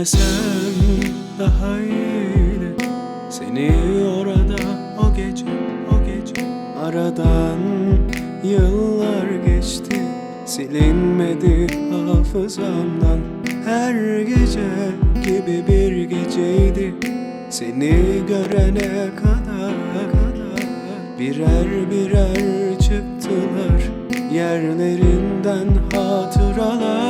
Görmesem daha iyiydi Seni orada o gece o gece. Aradan yıllar geçti Silinmedi hafızamdan. Her gece gibi bir geceydi Seni görene kadar. Birer birer çıktılar Yerlerinden hatıralar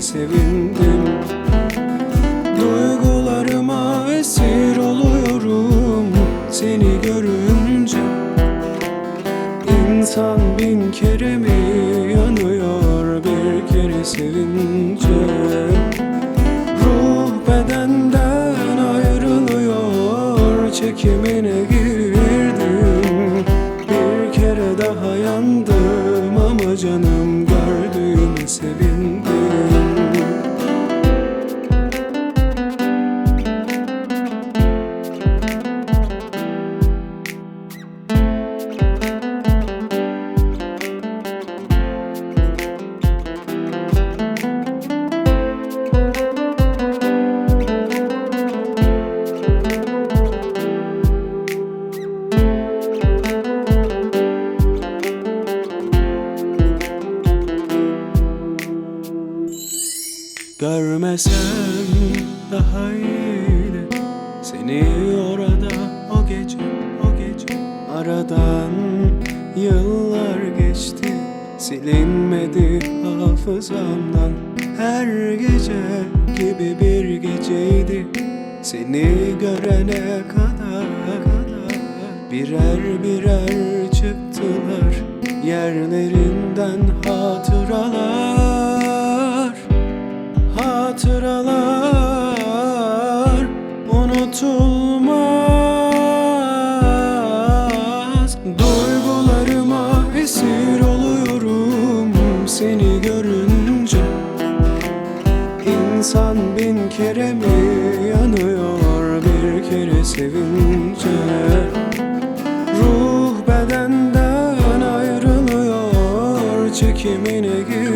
sevindim. Duygularıma esir oluyorum seni görünce. İnsan bin kere mi Görmesem daha iyiydi. Seni orada o gece o gece Aradan yıllar geçti. Silinmedi hafızamdan Her gece gibi bir geceydi. Seni görene kadar Birer birer çıktılar Yerlerinden hatıralar unutulmaz. Duygularıma esir oluyorum seni görünce. İnsan bin kere mi yanıyor bir kere sevince? Ruh bedenden ayrılıyor çekimine girdim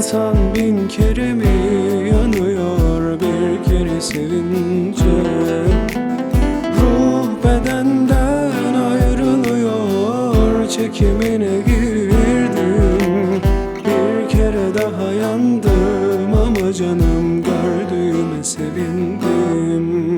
İnsan bin kere mi yanıyor bir kere sevince? Ruh bedenden ayrılıyor çekimine girdim. Bir kere daha yandım ama canım gördüğüme sevindim